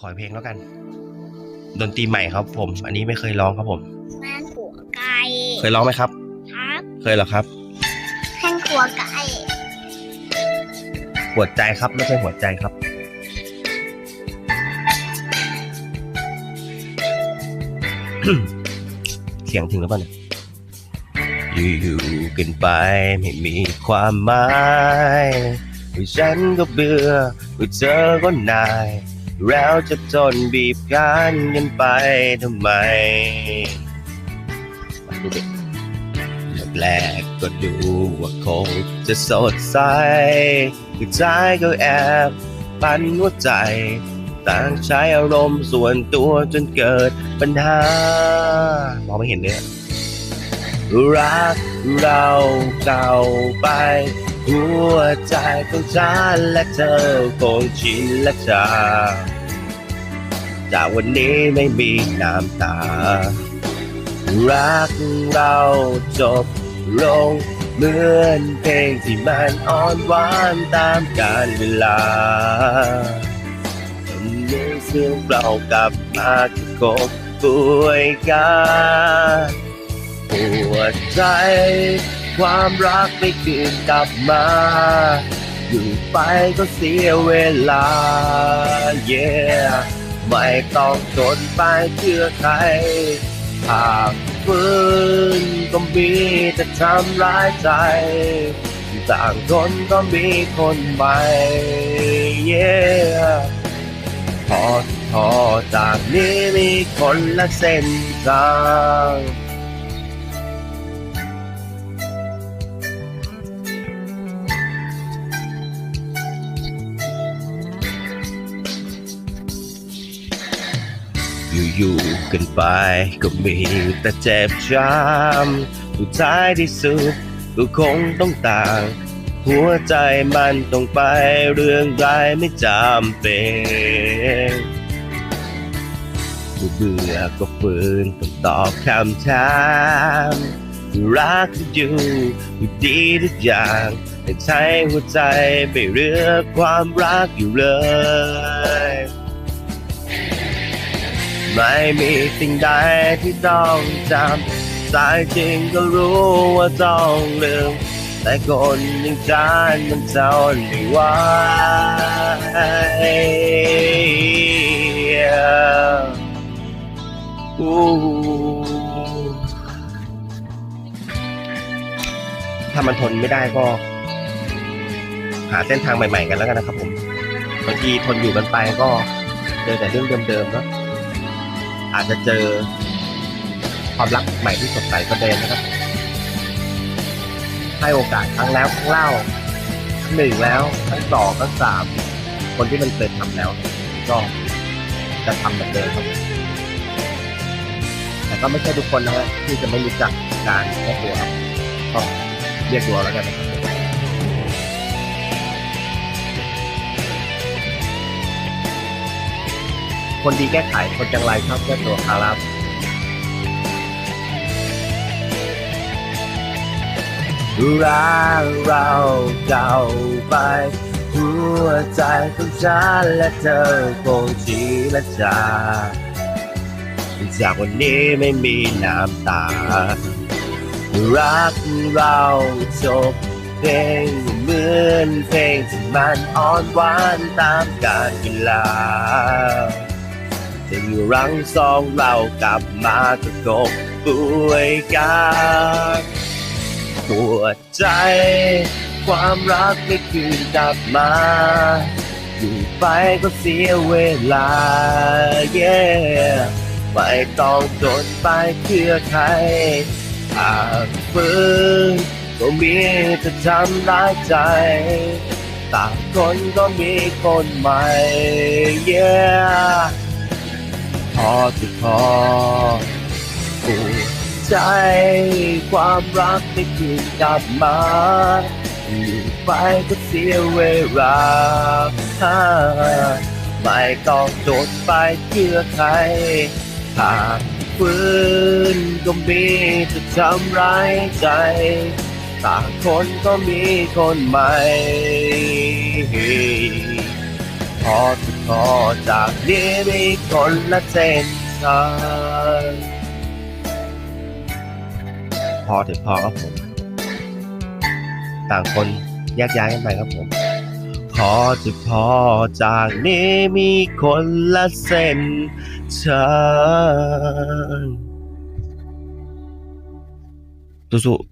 ขอเพลงแล้วกัน ดนตรีใหม่ครับ ผม อันนี้ไม่เคยร้องครับผมแม่ขัวไก่เคยร้องไหมครับ ครับ เคยเหรอครับแม่ขัวไก่หัวใจครับไม่ใช่หัวใจครับเสียงถึงแล้วป่ะเนี่ยอยู่ๆกันไปไม่มีความหมายว่าฉันก็เบื่อว่าเธอก็นาย แล้วจะทนบีบกันกันไปทำไมมาดูดิแรกก็ดูว่าคงจะสดใสสุดท้ายก็แอบปันหัวใจ ต่างใช้อารมณ์ส่วนตัวจนเกิดปัญหามองไม่เห็นเนี่ยรักเราเก่าไป หัวใจของฉันและเธอคงชินและจา จากวันนี้ไม่มีน้ำตา รักเราจบลงเหมือนเพลงที่มันอ่อนหวานตามกาลเวลาวันนี้เสื่อมเรากลับมาที่กบป่วยกันหัวใจ ความรักไม่คืนกลับมา อยู่ไปก็เสียเวลา yeah ไม่ต้องทนไปเชื่อใครหากฝืนก็มีแต่ทำร้ายใจต่างคนก็มีคนใหม่ yeah พอพอจากนี้มีคนละเส้นทาง อยู่ๆกันไปก็มีแต่เจ็บช้ำสุดท้ายที่สุดก็คงต้องต่าง หัวใจมันต้องไปเรื่องใดไม่จำเป็นเบื่อก็ฝืนต้องตอบคำถามรักอยู่อยู่ดีทุกอย่างแต่ใช้หัวใจไปเรื่องความรักอยู่เลย ไม่มีสิ่งใดที่ต้องจำสายจริงก็รู้ว่าต้องลืม แต่คนอย่างฉันมันทนไม่ไหวอู้ถ้ามันทนไม่ได้ก็ หาเส้นทางใหม่ ๆ กันแล้วกันนะครับผมบางทีทนอยู่กันไปก็เจอแต่เรื่องเดิมๆเนาะ อาจจะเจอความรักใหม่ที่สดใสก็เดิมนะครับ ให้โอกาสครั้งแล้วครั้งเล่าครั้งหนึ่งแล้วครั้งสองครั้งสามคนที่มันเคยทำแล้ว ก็จะทำเหมือนเดิมครับแต่ก็ไม่ใช่ทุกคนนะฮะที่จะไม่รู้จักการแก้ตัวครับก็เรียกตัวแล้วกันนะครับ คนดีแก้ไข คนจังไรชอบแก้ตัวครับรักเราเก่าไป หัวใจของฉันและเธอคงชีและจาจากวันนี้ไม่มีน้ำตา รักเราจบเพลงเหมือนเพลงที่มันอ่อนหวานตามกาลเวลา จะอยู่รังสองเรากลับมาจะกบป่วยกันปวดใจ ความรักไม่คืนกลับมา อยู่ไปก็เสียเวลา yeah ไม่ต้องจนไปเพื่อใครหากฝืนก็มีจะทำร้ายใจ ต่างคนก็มีคนใหม่ yeah อจะพอปวดใจความรักไม่คืนกลับมาอยู่ไปก็เสียเวลาไม่ต้องโดนไปเพื่อใครหากฝืนก็มีจะทำร้ายใจ ต่างคนก็มีคนใหม่พอ จะพอจากนี้มีคนละเส้นทางพอถึงพอครับผม ต่างคนแยกย้ายกันไปครับผม พอจะพอจากนี้มีคนละเส้นทางสู้ๆ